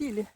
полетели.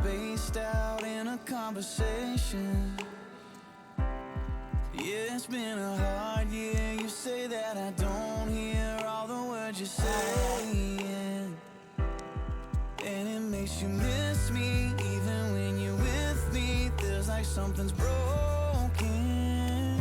spaced out in a conversation. Yeah, it's been a hard year. You say that I don't hear all the words you're saying, and it makes you miss me even when you're with me. There's like something's broken.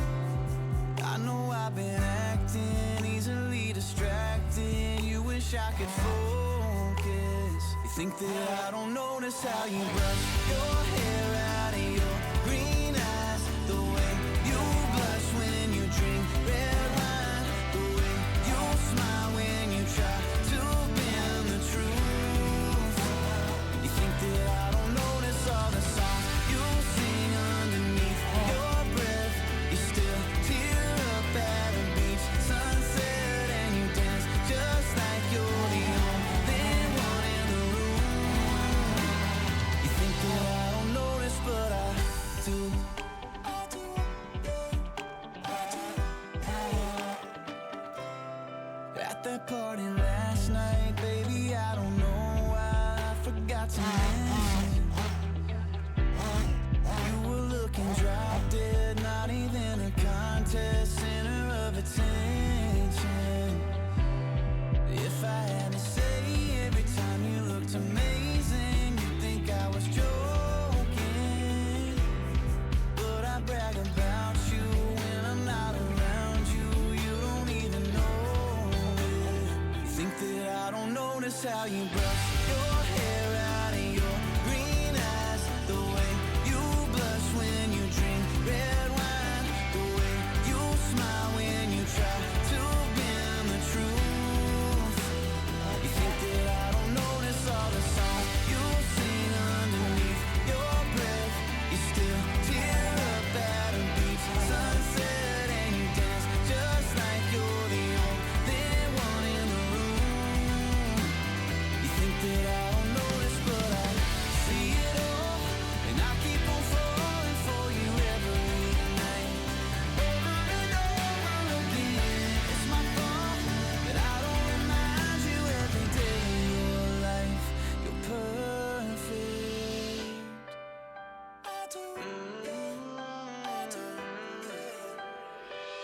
I know I've been acting easily distracted. You wish I could focus. You think that I don't know promise how you brush your hair. you broke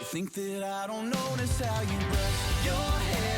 Think that I don't notice how you brush your hair?